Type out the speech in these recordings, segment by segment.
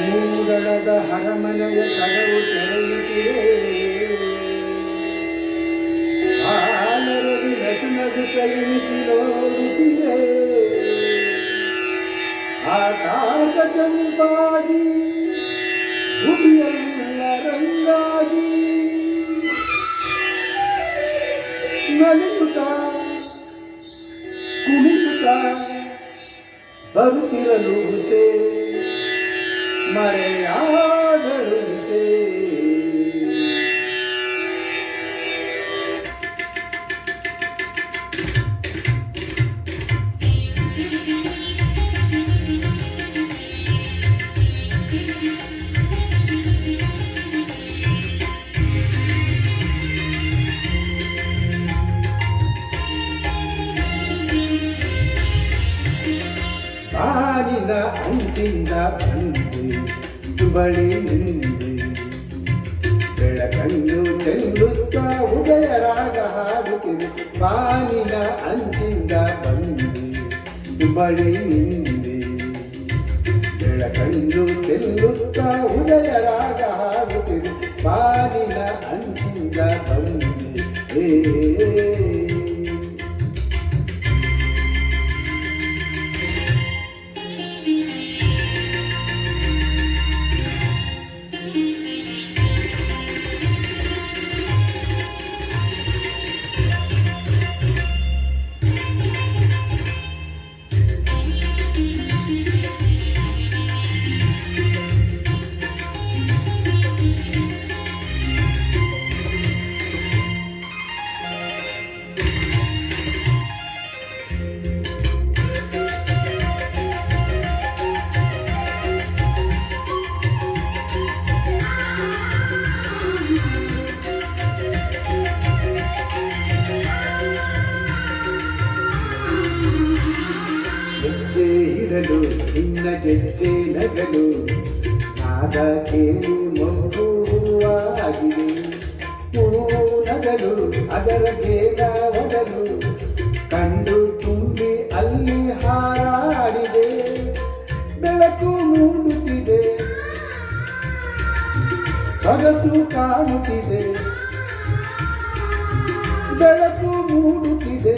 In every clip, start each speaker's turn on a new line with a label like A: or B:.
A: ಮೂಡಣದ ಹರಮನೆಯ ಕಡವು ತೆರೆಯುತ್ತಿದೆ ಆನರವಿ ನಸು ನಸುತ್ತ ಇಣಿಸಿ ನೋಡುತ್ತಿದೆ ಆಕಾಶ ಚಂಪಾಗಿ ಭೂಮಿಯಲ್ಲ ರಂಗಾಗಿ લુભશે મારે આ ಬಾನಿನ ಅಂಚಿಂದ ಬಂದೆ ಬಳಿ ನಿಂದೆ. ಬೆಳಕಣ್ಣು ಚೆಲ್ಲುತ್ತ ಉದಯ ರಾಗ ಹಾಡುತ್ತಿದೆ, ಬಾನಿನ ಅಂಚಿಂದ ಬಂದೆ ಬಳಿ ನಿಂದೆ. ಬೆಳಕಣ್ಣು ಚೆಲ್ಲುತ್ತ ಉದಯ ರಾಗ ಹಾಡುತ್ತಿದೆ, ಬಾನಿನ ಅಂತಿಂದ ಬಂದೆ. ಏ ಇಡಲು ನಿನ್ನ ಗೆಜ್ಜೆ ನಗಲು ನಾದ ಕೇಳಿ ಮಗುವಾಗಿದೆ ಹೂ ನಗಲು ಅದರ ಕೇಳ ಒಡಲು ಕಂಡು ತುಂಬಿ ಅಲ್ಲಿ ಹಾರಾಡಿದೆ ಬೆಳಕು ಮೂಡುತ್ತಿದೆ ಸೊಗಸು ಕಾಣುತ್ತಿದೆ ಬೆಳಕು ಮೂಡುತ್ತಿದೆ,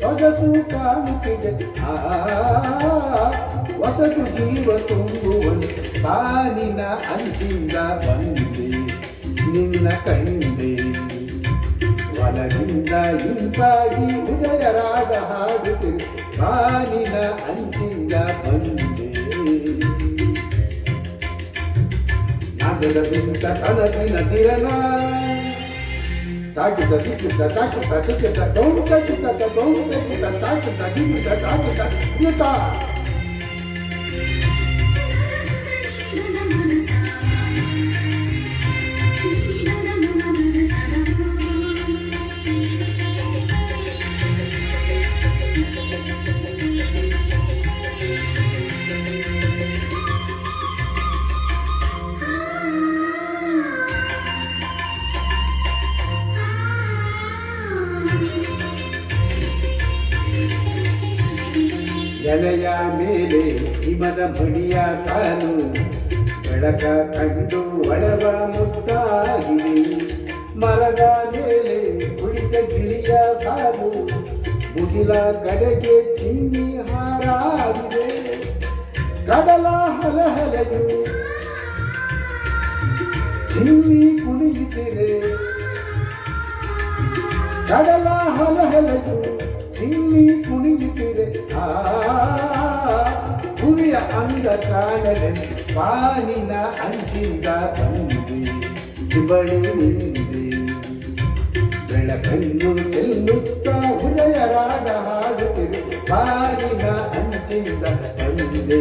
A: ಸೊಗಸು ಕಾಣುತ್ತಿದೆ. ಆ ಹೊಸದು ಜೀವ ತುಂಬುವನು ಬಾನಿನ ಅಂಚಿಂದ ಬಂದೆ ನಿನ್ನ ಕಂಡೆ ಒಲಗಿಂದ ಇಂಪಾಗಿ ಉದಯ ರಾಗ ಹಾಡುತ್ತಿದೆ ಬಾನಿನ ಅಂಚಿಂದ ಬಂದೆ ನಗರದಿಂದ ಕನಸಿನ ತಿರನ ತಾಕಿದ ಬಿಸಿದ ತಾಕಿದ ಬಿಸಿದ ಗೌಡ ತಾಕಿದ ಗೌಡ ತಾಕಿದ ತಾಕಿದ ಬಿಸಿದ ತಾಕಿದ ಈತ ಎಲೆಯ ಮೇಲೆ ಹಿಮದ ಮಣಿಯ ಕಾಲು, ಬೆಳಕ ಕಂಡು ಒಳವ ಮುತ್ತಾಗಿದೆ. ಮರದ ಮೇಲೆ ಕುಳಿತ ಗಿಳಿಯ ಕಾಲು, ಮುಗಿಲ ಕಡೆಗೆ ಚಿನ್ನಿ ಹಾರಾಗಿದೆ. ಕಡಲ ಹಲಹಲೆಯು ಚಿನ್ನಿ ಕುಣಿಯುತ್ತಿದೆ. ಕಡಲ ಹಲಹಲೆಯು ಚಿನ್ನಿ ಕುಣಿಯುತ್ತಿದೆ. ಆ ಹುರಿಯ ಅಂದ ಕಾಣಲೆ ಪಾನಿನ ಅಂಚಿಂದ ಬಂದೆ ಬಳಿ ನಿಂದೆ ಬೆಳಕನ್ನು ಚೆಲ್ಲುತ್ತ ಉದಯ ರಾಗ ಹಾಡುತ್ತಿದೆ. ಪಾನಿನ ಅಂಚಿಂದ ಬಂದೆ